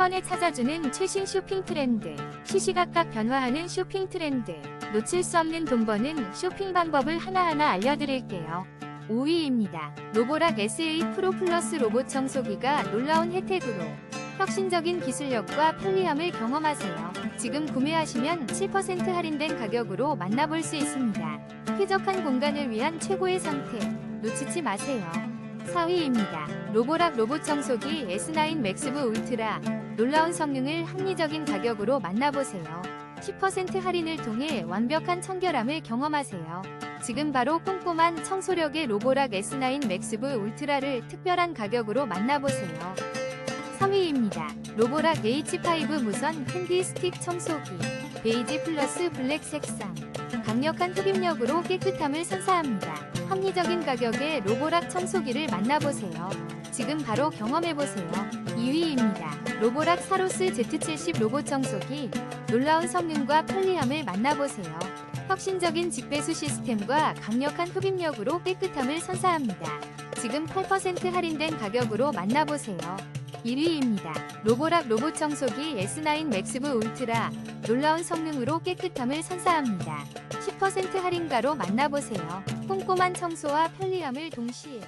번에 찾아주는 최신 쇼핑 트렌드, 시시각각 변화하는 쇼핑 트렌드, 놓칠 수 없는 돈 버는 쇼핑 방법을 하나하나 알려드릴게요. 5위입니다. 로보락 SA 프로 플러스 로봇 청소기가 놀라운 혜택으로 혁신적인 기술력과 편리함을 경험하세요. 지금 구매하시면 7% 할인된 가격으로 만나볼 수 있습니다. 쾌적한 공간을 위한 최고의 선택, 놓치지 마세요. 4위입니다. 로보락 로봇 청소기 S9 맥스부 울트라 놀라운 성능을 합리적인 가격으로 만나보세요. 10% 할인을 통해 완벽한 청결함을 경험하세요. 지금 바로 꼼꼼한 청소력의 로보락 S9 맥스부 울트라를 특별한 가격으로 만나보세요. 3위입니다. 로보락 H5 무선 핸디 스틱 청소기 베이지 플러스 블랙 색상 강력한 흡입력으로 깨끗함을 선사합니다. 합리적인 가격의 로보락 청소기를 만나보세요. 지금 바로 경험해보세요. 2위입니다. 로보락 사로스 Z70 로봇 청소기 놀라운 성능과 편리함을 만나보세요. 혁신적인 직배수 시스템과 강력한 흡입력으로 깨끗함을 선사합니다. 지금 8% 할인된 가격으로 만나보세요. 1위입니다. 로보락 로봇 청소기 S9 맥스부 울트라 놀라운 성능으로 깨끗함을 선사합니다. 10% 할인가로 만나보세요. 꼼꼼한 청소와 편리함을 동시에